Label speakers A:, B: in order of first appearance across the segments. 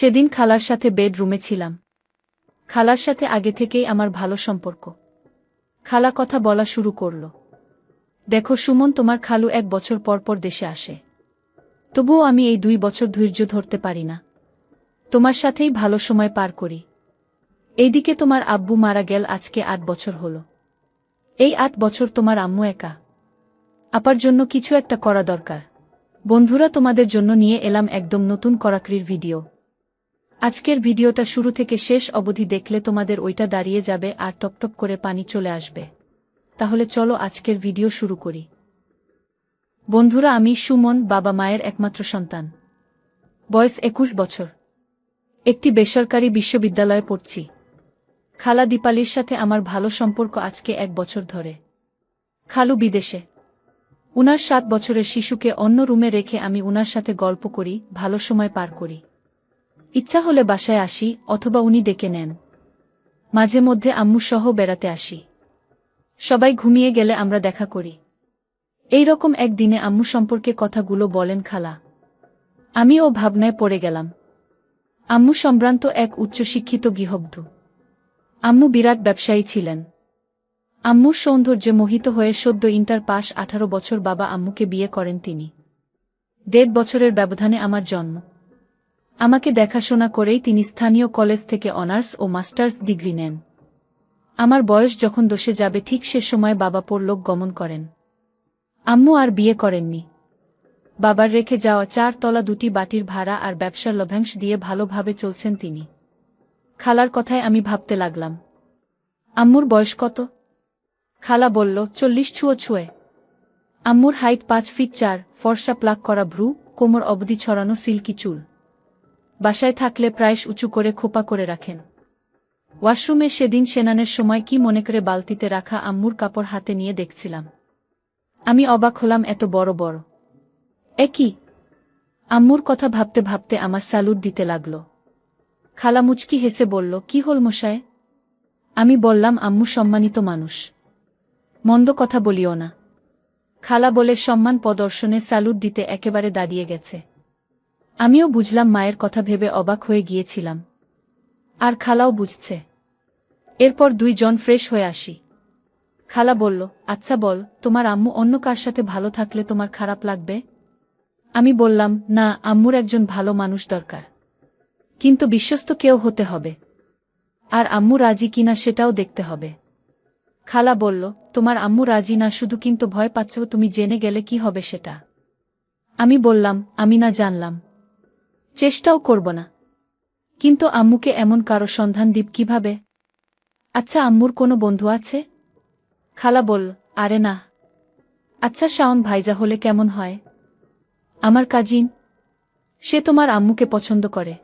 A: সেদিন খালার সাথে বেডরুমে ছিলাম। খালার সাথে আগে থেকেই আমার ভালো সম্পর্ক। খালা কথা বলা শুরু করল। দেখো সুমন তোমার খালু এক বছর পর পর দেশে আসে। তবুও আমি এই দুই বছর ধৈর্য ধরতে পারি না। তোমার সাথেই ভালো সময় পার করি। এইদিকে তোমার আব্বু মারা গেল আজকে আট বছর হল। এই আট বছর তোমার আম্মু একা। আপার জন্য কিছু একটা করা দরকার। বন্ধুরা তোমাদের জন্য নিয়ে এলাম একদম নতুন করাকরির ভিডিও। আজকের ভিডিওটা শুরু থেকে শেষ অবধি দেখলে তোমাদের ওইটা দাঁড়িয়ে যাবে আর টপটপ করে পানি চলে আসবে। তাহলে চলো আজকের ভিডিও শুরু করি। বন্ধুরা, আমি সুমন, বাবা মায়ের একমাত্র সন্তান। বয়স একুশ বছর। একটি বেসরকারি বিশ্ববিদ্যালয়ে পড়ছি। খালা দীপালির সাথে আমার ভালো সম্পর্ক আজকে এক বছর ধরে। খালু বিদেশে। উনার সাত বছরের শিশুকে অন্য রুমে রেখে আমি উনার সাথে গল্প করি, ভালো সময় পার করি। ইচ্ছা হলে বাসায় আসি অথবা উনি ডেকে নেন। মাঝে মধ্যে আম্মু সহ বেড়াতে আসি। সবাই ঘুমিয়ে গেলে আমরা দেখা করি। এই রকম একদিনে আম্মু সম্পর্কে কথাগুলো বলেন খালা। আমিও ভাবনায় পড়ে গেলাম। আম্মু সম্ভ্রান্ত এক উচ্চশিক্ষিত গৃহব্ধ। আম্মু বিরাট ব্যবসায়ী ছিলেন। আম্মুর সৌন্দর্যে মোহিত হয়ে সদ্য ইন্টার পাস আঠারো বছর বাবা আম্মুকে বিয়ে করেন তিনি। দেড় বছরের ব্যবধানে আমার জন্ম। আমাকে দেখাশোনা করেই তিনি স্থানীয় কলেজ থেকে অনার্স ও মাস্টার্স ডিগ্রি নেন। আমার বয়স যখন দোষে যাবে ঠিক সে সময় বাবা পরলোক গমন করেন। আম্মু আর বিয়ে করেননি। বাবার রেখে যাওয়া চার তলা দুটি বাটির ভাড়া আর ব্যবসার লভ্যাংশ দিয়ে ভালোভাবে চলছেন তিনি। খালার কথায় আমি ভাবতে লাগলাম। আম্মুর বয়স কত? খালা বলল, চল্লিশ ছুঁয়ো ছুঁয়ে। আম্মুর হাইট পাঁচ ফিট চার, ফর্সা প্লাক করা ভ্রু, কোমর অবধি ছড়ানো সিল্কি চুল। বাসায় থাকলে প্রায়শ উঁচু করে খোপা করে রাখেন। ওয়াশরুমে সেদিন সেনানের সময় কি মনে করে বালতিতে রাখা আম্মুর কাপড় হাতে নিয়ে দেখছিলাম। আমি অবাক হলাম, এত বড় বড়। এ কি? আম্মুর কথা ভাবতে ভাবতে আমার স্যালুট দিতে লাগল। খালা মুচকি হেসে বলল, কি হল মশায়? আমি বললাম, আম্মু সম্মানিত মানুষ। মন্দ কথা বলিও না। খালা বলে, সম্মান প্রদর্শনে স্যালুট দিতে একেবারে দাঁড়িয়ে গেছে। আমিও বুঝলাম মায়ের কথা ভেবে অবাক হয়ে গিয়েছিলাম। আর খালাও বুঝছে। এরপর দুইজন ফ্রেশ হয়ে আসি। খালা বলল আচ্ছা বল, তোমার আম্মু অন্য কার সাথে ভালো থাকলে তোমার খারাপ লাগবে? আমি বললাম, না, আম্মুর একজন ভালো মানুষ দরকার। কিন্তু বিশ্বস্ত কেউ হতে হবে। আর আম্মু রাজি কিনা সেটাও দেখতে হবে। খালা বলল, তোমার আম্মু রাজি না, শুধু কিন্তু ভয় পাচ্ছ, তুমি জেনে গেলে কি হবে সেটা? আমি বললাম, আমি না জানলাম। চেষ্টাও করব না। কিন্তু আম্মুকে এমন কারও সন্ধান দিব কীভাবে? আচ্ছা আম্মুর কোনো বন্ধু আছে? খালা বল আরে না। আচ্ছা শাওন ভাইজা হলে কেমন হয়? আমার কাজিন, সে তোমার আম্মুকে পছন্দ করে।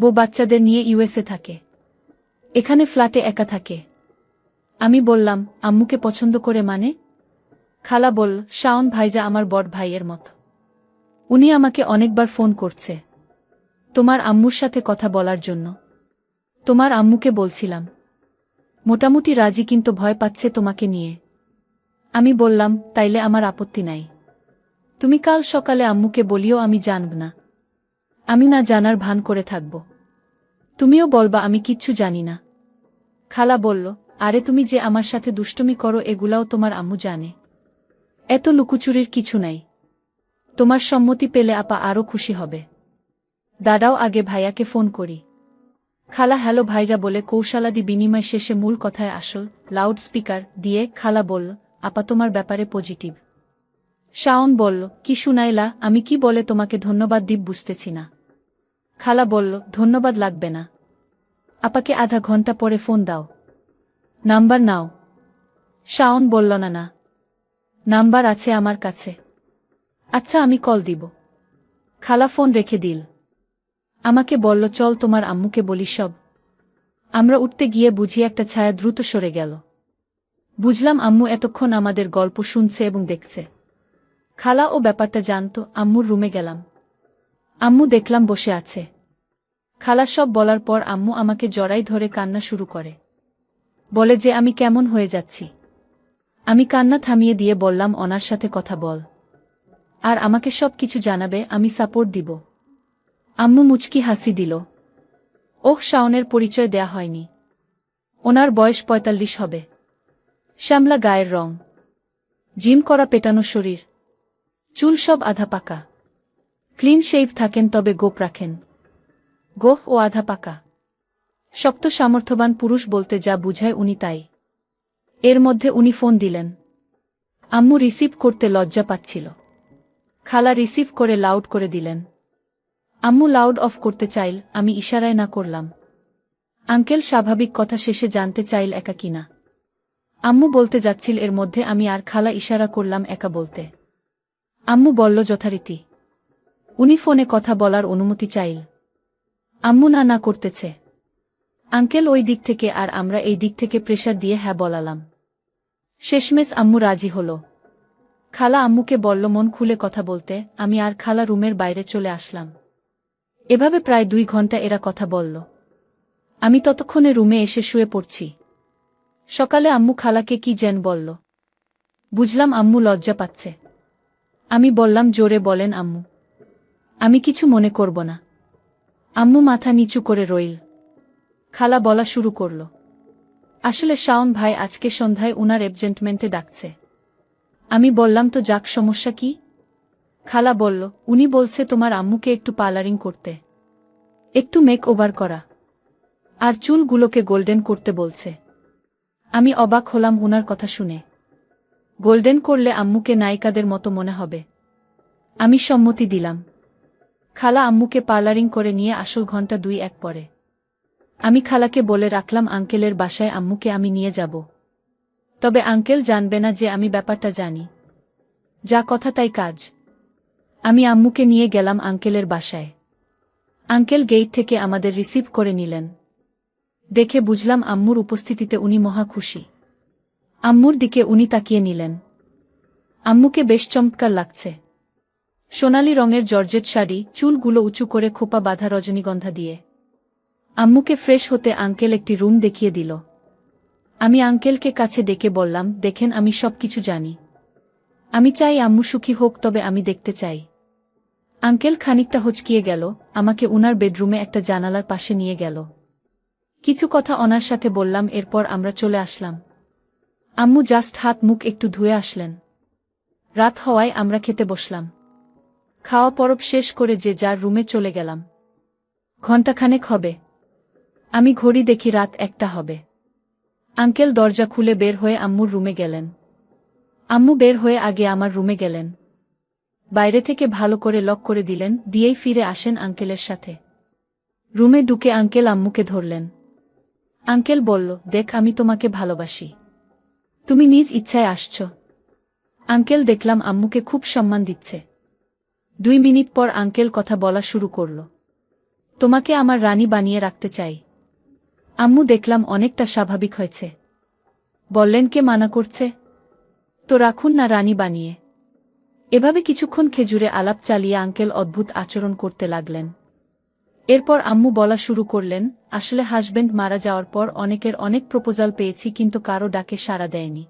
A: বউ বাচ্চাদের নিয়ে ইউএসএ থাকে। এখানে ফ্ল্যাটে একা থাকে। আমি বললাম, আম্মুকে পছন্দ করে মানে? খালা বল শাওন ভাইজা আমার বড় ভাইয়ের মতো। উনি আমাকে অনেকবার ফোন করছে। তোমার আম্মুর সাথে কথা বলার জন্য। তোমার আম্মুকে বলছিলাম। মোটামুটি রাজি কিন্তু ভয় পাচ্ছে তোমাকে নিয়ে। আমি বললাম, তাইলে আমার আপত্তি নাই। তুমি কাল সকালে আম্মুকে বলিও আমি জানব না। আমি না জানার ভান করে থাকব। তুমিও বলবা, আমি কিচ্ছু জানি না। খালা বলল, আরে তুমি যে আমার সাথে দুষ্টমি করো, এগুলাও তোমার আম্মু জানে। এত লুকুচুরির কিছু নাই। তোমার সম্মতি পেলে আপা আরও খুশি হবে। দাদাও আগে ভাইয়াকে ফোন করি। খালা, হ্যালো ভাইজা, বলে কৌশলাদি বিনিময় শেষে মূল কথায় আসল লাউড স্পিকার দিয়ে খালা বলল, আপা, তোমার ব্যাপারে পজিটিভ। শাওন বলল, কি শুনাইলা? আমি কি বলে তোমাকে ধন্যবাদ দিব বুঝতেছি না। খালা বলল, ধন্যবাদ লাগবে না। আপাকে আধা ঘণ্টা পরে ফোন দাও। নাম্বার নাও। শাওন বলল, না না। নাম্বার আছে আমার কাছে। আচ্ছা আমি কল দিব। খালা ফোন রেখে দিল। আমাকে বলল, চল তোমার আম্মুকে বলি সব। আমরা উঠতে গিয়ে বুঝি একটা ছায়া দ্রুত সরে গেল। বুঝলাম আম্মু এতক্ষণ আমাদের গল্প শুনছে এবং দেখছে। খালা ও ব্যাপারটা জানত, আম্মুর রুমে গেলাম। আম্মু দেখলাম বসে আছে। খালা সব বলার পর আম্মু আমাকে জড়াই ধরে কান্না শুরু করে। বলে যে, আমি কেমন হয়ে যাচ্ছি? আমি কান্না থামিয়ে দিয়ে বললাম ওনার সাথে কথা বল। আর আমাকে সব কিছু জানাবে, আমি সাপোর্ট দিব। আম্মু মুচকি হাসি দিল। ওহ, শাওনের পরিচয় দেয়া হয়নি। ওনার বয়স পঁয়তাল্লিশ হবে। শ্যামলা গায়ের রং। জিম করা পেটানো শরীর। চুল সব আধা পাকা। ক্লিন শেভ থাকেন, তবে গোপ রাখেন। গোফ ও আধা পাকা। শক্ত সামর্থ্যবান পুরুষ বলতে যা বুঝায় উনি তাই। এর মধ্যে উনি ফোন দিলেন। আম্মু রিসিভ করতে লজ্জা পাচ্ছিল। খালা রিসিভ করে লাউড করে দিলেন। আম্মু লাউড অফ করতে চাইল, আমি ইশারায় না করলাম। আঙ্কেল স্বাভাবিক কথা শেষে জানতে চাইল একা কিনা আম্মু বলতে যাচ্ছিল, এর মধ্যে আমি আর খালা ইশারা করলাম একা বলতে। আম্মু বলল, যথারীতি। উনি ফোনে কথা বলার অনুমতি চাইল। আম্মু না না করতেছে। আঙ্কেল ওই দিক থেকে আর আমরা এই দিক থেকে প্রেশার দিয়ে হ্যাঁ বলালাম। শেষমেশ আম্মু রাজি হল। খালা আম্মুকে বলল, মন খুলে কথা বলতে, আমি আর খালা রুমের বাইরে চলে আসলাম। এভাবে প্রায় দুই ঘণ্টা এরা কথা বলল। আমি ততক্ষণে রুমে এসে শুয়ে পড়ছি। সকালে আম্মু খালাকে কি যেন বলল। বুঝলাম আম্মু লজ্জা পাচ্ছে। আমি বললাম, জোরে বলেন আম্মু। আমি কিছু মনে করব না। আম্মু মাথা নিচু করে রইল। খালা বলা শুরু করল। আসলে শাওন ভাই আজকে সন্ধ্যায় উনার এবজেন্টমেন্টে ডাকছে। আমি বললাম, তো যাক, সমস্যা কি? খালা বলল, উনি বলছে তোমার আম্মুকে একটু পার্লারিং করতে। একটু মেক ওভার করা। আর চুলগুলোকে গোল্ডেন করতে বলছে। আমি অবাক হলাম উনার কথা শুনে। গোল্ডেন করলে আম্মুকে নায়িকাদের মতো মনে হবে। আমি সম্মতি দিলাম। খালা আম্মুকে পার্লারিং করে নিয়ে আসল ঘণ্টা দুই এক পরে। আমি খালাকে বলে রাখলাম, আঙ্কেলের বাসায় আম্মুকে আমি নিয়ে যাব। তবে আঙ্কেল জানবে না যে আমি ব্যাপারটা জানি। যা কথা তাই কাজ। আমি আম্মুকে নিয়ে গেলাম আঙ্কেলের বাসায়। আঙ্কেল গেইট থেকে আমাদের রিসিভ করে নিলেন। দেখে বুঝলাম আম্মুর উপস্থিতিতে উনি মহা খুশি। আম্মুর দিকে উনি তাকিয়ে নিলেন। আম্মুকে বেশ চমৎকার লাগছে। সোনালি রঙের জর্জেট শাড়ি, চুলগুলো উঁচু করে খোপা বাঁধা রজনীগন্ধা দিয়ে। আম্মুকে ফ্রেশ হতে আঙ্কেল একটি রুম দেখিয়ে দিল। আমি আঙ্কেলকে কাছে ডেকে বললাম, দেখেন, আমি সব কিছু জানি। আমি চাই আম্মু সুখী হোক, তবে আমি দেখতে চাই। আঙ্কেল খানিকটা হচকিয়ে গেল, আমাকে উনার বেডরুমে একটা জানালার পাশে নিয়ে গেল। কিছু কথা অনার সাথে বললাম, এরপর আমরা চলে আসলাম। আম্মু জাস্ট হাত মুখ একটু ধুয়ে আসলেন। রাত হওয়ায় আমরা খেতে বসলাম। খাওয়া পরব শেষ করে যে যার রুমে চলে গেলাম। ঘণ্টাখানেক হবে। আমি ঘড়ি দেখি রাত একটা হবে। আঙ্কেল দরজা খুলে বের হয়ে আম্মুর রুমে গেলেন। আম্মু বের হয়ে আগে আমার রুমে গেলেন। বাইরে থেকে ভালো করে লক করে দিলেন, দিয়েই ফিরে আসেন আঙ্কেলের সাথে। রুমে ঢুকে আঙ্কেল আম্মুকে ধরলেন। আঙ্কেল বলল, দেখ, আমি তোমাকে ভালোবাসি। তুমি নিজ ইচ্ছায় আসছ। আঙ্কেল দেখলাম আম্মুকে খুব সম্মান দিচ্ছে। দুই মিনিট পর আঙ্কেল কথা বলা শুরু করল। তোমাকে আমার রানী বানিয়ে রাখতে চাই। আম্মু দেখলাম অনেকটা স্বাভাবিক হয়েছে। বললেন, কে মানা করছে? তো রাখুন না রানী বানিয়ে। এভাবে কিছুক্ষণ খেজুরে আলাপ চালিয়ে আঙ্কেল অদ্ভুত আচরণ করতে লাগলেন। এরপর আম্মু বলা শুরু করলেন, আসলে হাজবেন্ড মারা যাওয়ার পর অনেকের অনেক প্রপোজাল পেয়েছি কিন্তু কারও ডাকে সাড়া দেয়নি।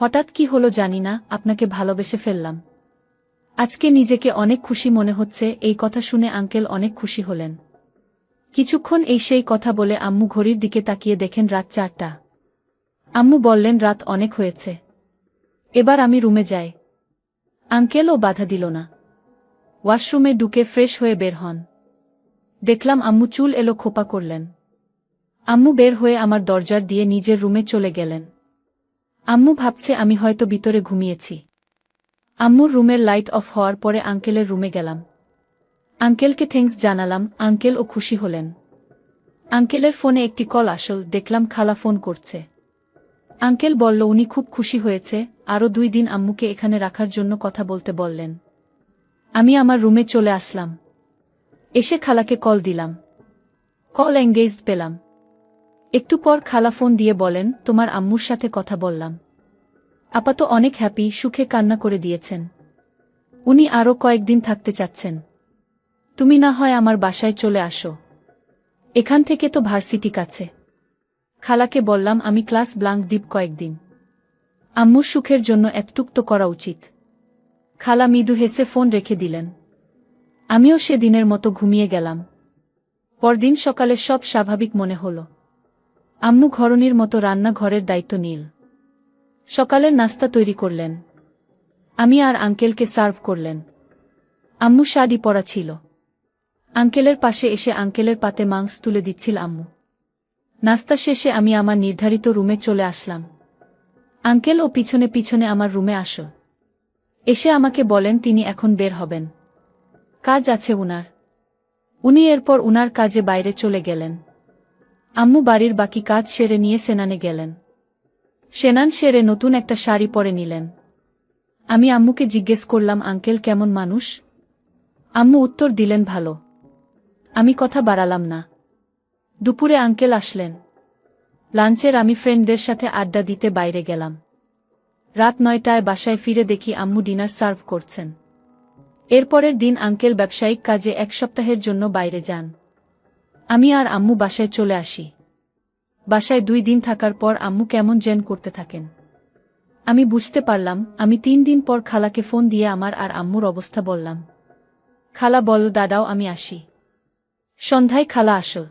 A: হঠাৎ কি হলো জানি না, আপনাকে ভালোবেসে ফেললাম। আজকে নিজেকে অনেক খুশি মনে হচ্ছে, এই কথা শুনে আঙ্কেল অনেক খুশি হলেন। কিছুক্ষণ এই সেই কথা বলে আম্মু ঘড়ির দিকে তাকিয়ে দেখেন রাত চারটা। আম্মু বললেন, রাত অনেক হয়েছে। এবার আমি রুমে যাই। আঙ্কেলও বাধা দিল না। ওয়াশরুমে ঢুকে ফ্রেশ হয়ে বের হন। দেখলাম আম্মু চুল এলো খোপা করলেন। আম্মু বের হয়ে আমার দরজার দিয়ে নিজের রুমে চলে গেলেন। আম্মু ভাবছে আমি হয়তো ভিতরে ঘুমিয়েছি। আম্মুর রুমের লাইট অফ হওয়ার পরে আঙ্কেলের রুমে গেলাম। আঙ্কেলকে থ্যাঙ্কস জানালাম, আঙ্কেল ও খুশি হলেন। আঙ্কেলের ফোনে একটি কল আসল, দেখলাম খালা ফোন করছে। আঙ্কেল বলল, উনি খুব খুশি হয়েছে। আরও দুই দিন আম্মুকে এখানে রাখার জন্য কথা বলতে বললেন। আমি আমার রুমে চলে আসলাম। এসে খালাকে কল দিলাম। কল এঙ্গেজড পেলাম। একটু পর খালা ফোন দিয়ে বলেন, তোমার আম্মুর সাথে কথা বললাম। আপাত অনেক হ্যাপি, সুখে কান্না করে দিয়েছেন। উনি আরও কয়েকদিন থাকতে চাচ্ছেন। তুমি না হয় আমার বাসায় চলে আসো। এখান থেকে তো ভার্সিটি কাছে। খালাকে বললাম, আমি ক্লাস ব্লাঙ্ক দ্বীপ কয়েকদিন। আম্মুর সুখের জন্য একটুক তো করা উচিত। খালা মৃদু হেসে ফোন রেখে দিলেন। আমিও সেদিনের মতো ঘুমিয়ে গেলাম। পরদিন সকালে সব স্বাভাবিক মনে হল। আম্মু ঘরণীর মতো রান্নাঘরের দায়িত্ব নীল। সকালের নাস্তা তৈরি করলেন। আমি আর আঙ্কেলকে সার্ভ করলেন। আম্মু শাড়ি পরা ছিল। আঙ্কেলের পাশে এসে আঙ্কেলের পাতে মাংস তুলে দিচ্ছিল আম্মু। নাস্তা শেষে আমি আমার নির্ধারিত রুমে চলে আসলাম। আঙ্কেল ও পিছনে পিছনে আমার রুমে আসো। এসে আমাকে বলেন তিনি এখন বের হবেন। কাজ আছে উনার। উনি এরপর উনার কাজে বাইরে চলে গেলেন। আম্মু বাড়ির বাকি কাজ সেরে নিয়ে সেনানে গেলেন। সেনান সেরে নতুন একটা শাড়ি পরে নিলেন। আমি আম্মুকে জিজ্ঞেস করলাম, আঙ্কেল, কেমন মানুষ? আম্মু উত্তর দিলেন, ভালো। আমি কথা বাড়ালাম না। দুপুরে আঙ্কেল আসলেন। লাঞ্চের আমি ফ্রেন্ডদের সাথে আড্ডা দিতে বাইরে গেলাম। রাত নয়টায় বাসায় ফিরে দেখি আম্মু ডিনার সার্ভ করছেন। এরপরের দিন আঙ্কেল ব্যবসায়িক কাজে এক সপ্তাহের জন্য বাইরে যান। আমি আর আম্মু বাসায় চলে আসি। বাসায় দুই দিন থাকার পর আম্মু কেমন জেন করতে থাকেন। আমি বুঝতে পারলাম, আমি তিন দিন পর খালাকে ফোন দিয়ে আমার আর আম্মুর অবস্থা বললাম। খালা বল, দাদাও, আমি আসি। সন্ধ্যায় খালা আসল।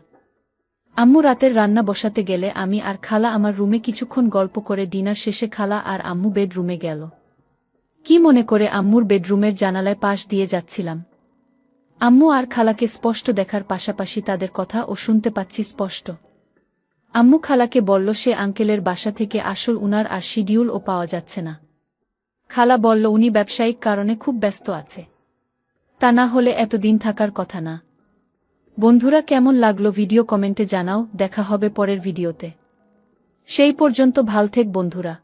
A: আম্মু রাতের রান্না বসাতে গেলে আমি আর খালা আমার রুমে কিছুক্ষণ গল্প করে ডিনার শেষে খালা আর আম্মু বেডরুমে গেল। কি মনে করে আম্মুর বেডরুমের জানালায় পাশ দিয়ে যাচ্ছিলাম? আম্মু আর খালাকে স্পষ্ট দেখার পাশাপাশি তাদের কথা ও শুনতে পাচ্ছি স্পষ্ট। আম্মু খালাকে বলল, সে আঙ্কেলের বাসা থেকে আসল উনার আর শিডিউল ও পাওয়া যাচ্ছে না। খালা বলল, উনি ব্যবসায়িক কারণে খুব ব্যস্ত আছে। তা না হলে এতদিন থাকার কথা না। বন্ধুরা কেমন লাগল ভিডিও কমেন্টে জানাও, দেখা হবে পরের ভিডিওতে। সেই পর্যন্ত ভালো থেক বন্ধুরা।